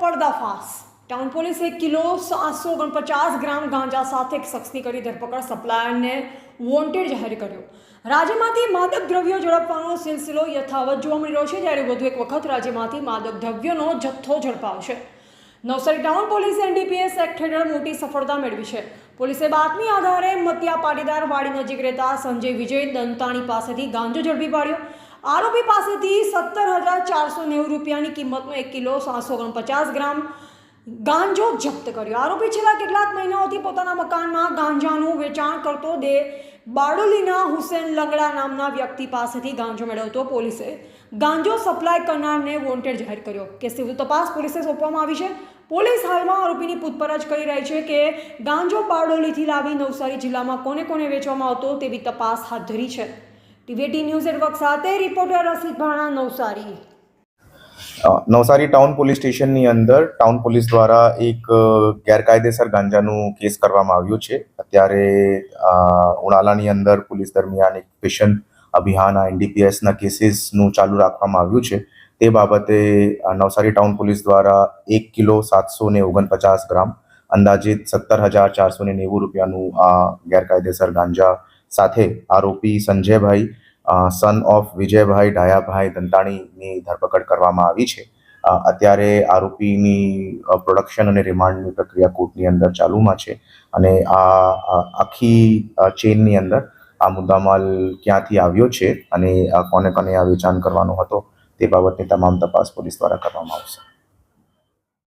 પર્દાફાશ. ટાઉન પોલીસે કિલો સાતસો ઓગણપચાસ ગ્રામ ગાંજા સાથે એક શખ્સની કરી ધરપકડ સપ્લાયરને વોન્ટેડ જાહેર કર્યો. રાજ્યમાંથી માદક દ્રવ્યો ઝડપવાનો સિલસિલો યથાવત જોવા મળી રહ્યો છે, જ્યારે વધુ એક વખત રાજ્યમાંથી માદક દ્રવ્યોનો જથ્થો ઝડપાવશે. નવસારી ટાઉન પોલીસે એનડીપીએસ એક્ટ હેઠળ મોટી સફળતા મેળવી છે. પોલીસે બાતમી આધારે મતિયા પાટીદાર વાડી નજીક રહેતા સંજય વિજય દંતાણી પાસેથી ગાંજો ઝડપી પાડ્યો. આરોપી પાસેથી સત્તર હજાર ચારસો નેવું રૂપિયાની કિંમતનો એક કિલો સાતસો ઓગણપચાસ ગ્રામ ગાંજો જપ્ત કર્યો. આરોપી છેલ્લા કેટલાક મહિનાઓથી પોતાના મકાનમાં ગાંજાનું વેચાણ કરતો દે બારડોલીના હુસેન લંગડા નામના વ્યક્તિ પાસેથી ગાંજો મેળવતો પોલીસે ગાંજો સપ્લાય કરનારને વોન્ટેડ જાહેર કર્યો. કે સિવિલ તપાસ પોલીસે સોંપવામાં આવી છે. પોલીસ હાલમાં આરોપીની પૂછપરછ કરી રહી છે કે ગાંજો બારડોલીથી લાવી નવસારી જિલ્લામાં કોને કોને વેચવામાં આવતો તેવી તપાસ હાથ ધરી છે. ટીવીટી ન્યૂઝ નેટવર્ક સાથે reporter Rasid Bhana, Navsari. Navsari town police સ્ટેશનની અંદર ટાઉન પોલીસ દ્વારા એક ગેરકાયદેસર ગાંજાનું કેસ કરવામાં આવ્યું છે. અત્યારે ઉનાળાની અંદર પોલીસ દરમિયાન એક પેશન અભિયાન, આ એનડીપીએસના કેસીસનું ચાલુ રાખવામાં આવ્યું છે. તે બાબતે નવસારી ટાઉન પોલીસ દ્વારા એક કિલો સાતસો ને ઓગણપચાસ ગ્રામ અંદાજિત સત્તર હજાર ચારસો ને નેવું રૂપિયાનું આ ગેરકાયદેસર ગાંજા સાથે આરોપી સંજયભાઈ સન ઓફ વિજયભાઈ, ડાયાભાઈ દંતાણીની ધરપકડ કરવામાં આવી છે. અત્યારે આરોપીની પ્રોડક્શન અને રિમાન્ડની પ્રક્રિયા કોર્ટની અંદર ચાલુમાં છે અને આ આખી ચેનની અંદર આ મુદ્દામાલ ક્યાંથી આવ્યો છે અને કોને કોને આ વેચાણ કરવાનો હતો તે બાબતની તમામ તપાસ પોલીસ દ્વારા કરવામાં આવશે.